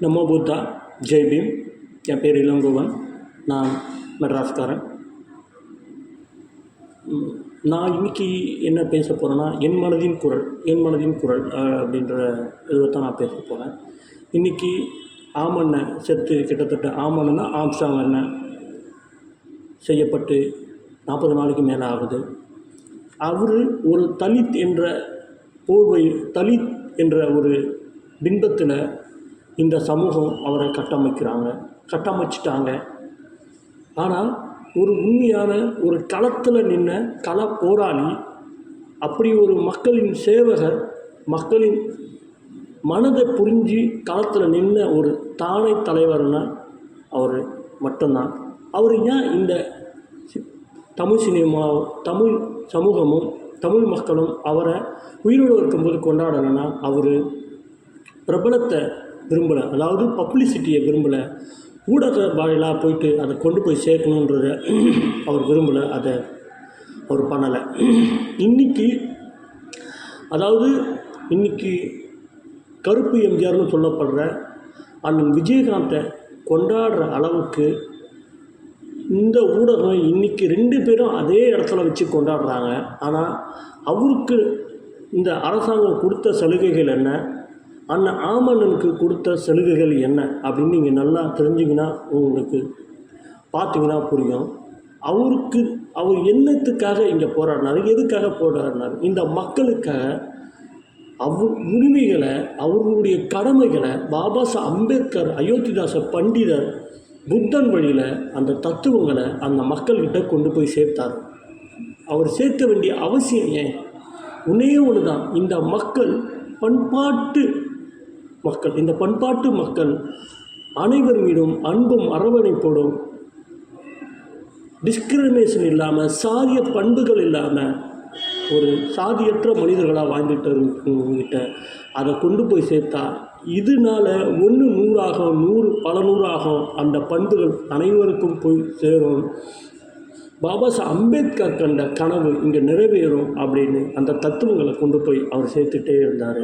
நமோ புத்தா ஜெய் பீம் என் பேர் இளங்கோவன். நான் மெட்ராஸ்காரன். நான் இன்னைக்கு என்ன பேச போகிறேன்னா என் மனதின் குரல் என் மனதின் குரல் அப்படின்ற இதை தான் நான் பேச போகிறேன் இன்றைக்கி ஆமண்ணை செத்து கிட்டத்தட்ட ஆமண்ணா ஆம்சாங் அண்ணன் செய்யப்பட்டு நாற்பது நாளைக்கு மேலே ஆகுது. அவர் ஒரு தலித் என்ற போர்வை தலித் என்ற ஒரு பின்பத்தில் இந்த சமூகம் அவரை கட்டமைக்கிறாங்க. கட்டமைச்சிட்டாங்க. ஆனால் ஒரு உண்மையான ஒரு களத்தில் நின்ன கள போராளி அப்படி ஒரு மக்களின் சேவகர் மக்களின் மனதை புரிஞ்சு களத்தில் நின்ன ஒரு தானை தலைவர்னா அவர் மட்டும்தான். அவர் ஏன் இந்த சி- தமிழ் சினிமா தமிழ் சமூகமும் தமிழ் மக்களும் அவரை உயிரோடு இருக்கும்போது கொண்டாடலைன்னா அவர் பிரபலத்தை விரும்பலை. அதாவது பப்ளிசிட்டியை விரும்பலை. ஊடக வாயிலாக போயிட்டு அதை கொண்டு போய் சேர்க்கணுன்றத அவர் விரும்பலை. அதை அவர் பண்ணலை. இன்னைக்கு அதாவது இன்னைக்கு கருப்பு எம்ஜிஆர்னு சொல்லப்படுற அண்ணன் விஜயகாந்தை கொண்டாடுற அளவுக்கு இந்த ஊடகம் இன்னைக்கு ரெண்டு பேரும் அதே இடத்துல வச்சு கொண்டாடுறாங்க. ஆனால் அவருக்கு இந்த அரசாங்கம் கொடுத்த சலுகைகள் என்ன? அண்ணன் ஆமண்ணனுக்கு கொடுத்த சலுகைகள் என்ன அப்படின்னு நீங்கள் நல்லா தெரிஞ்சிங்கன்னா உங்களுக்கு பார்த்தீங்கன்னா புரியும். அவருக்கு அவர் என்னத்துக்காக இங்கே போராடினார் எதுக்காக போராடினார்? இந்த மக்களுக்காக அவர் உரிமைகளை அவர்களுடைய கடமைகளை பாபா சா அம்பேத்கர் அயோத்திதாச பண்டிதர் புத்தன் வழியில் அந்த தத்துவங்களை அந்த மக்கள்கிட்ட கொண்டு போய் சேர்த்தார். அவர் சேர்க்க வேண்டிய அவசியம் ஏன்? ஒன்றே ஒன்று தான் இந்த மக்கள் பண்பாட்டு மக்கள் இந்த பண்பாட்டு மக்கள் அனைவர் மீதும் அன்பும் அரவணைப்போடும் டிஸ்கிரிமினேஷன் இல்லாமல் சாதிய பண்புகள் இல்லாமல் ஒரு சாதியற்ற மனிதர்களாக வாழ்ந்துட்டு இருக்கவங்ககிட்ட அதை கொண்டு போய் சேர்த்தா இதனால ஒன்று நூறாகும் நூறு பல நூறாகும் அந்த பண்புகள் அனைவருக்கும் போய் சேரும். பாபா சாஹ் அம்பேத்கர் கண்ட கனவு இங்கே நிறைவேறும் அப்படின்னு அந்த தத்துவங்களை கொண்டு போய் அவர் சேர்த்துட்டே இருந்தார்.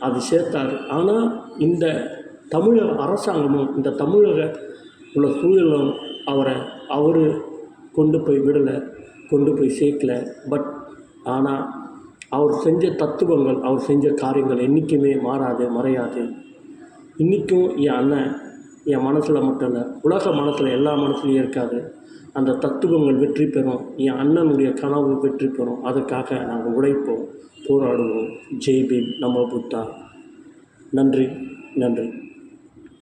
அது சேர்த்தார். ஆனால் இந்த தமிழக அரசாங்கமும் இந்த தமிழக உள்ள சூழலும் அவரை அவர் கொண்டு போய் விடலை கொண்டு போய் சேர்க்கல. பட் ஆனால் அவர் செஞ்ச தத்துவங்கள் அவர் செஞ்ச காரியங்கள் என்றைக்குமே மாறாது மறையாது. இன்றைக்கும் என் அண்ணன் என் மனசில் மட்டும் இல்லை உலக மனசில் எல்லா மனசுலையும் இருக்காது அந்த தத்துவங்கள் வெற்றி பெறும். என் அண்ணனுடைய கனவு வெற்றி பெறும். அதுக்காக நாங்கள் உழைப்போம். போராடுவோம். ஜெய் பீம் நம புத்தா. நன்றி நன்றி.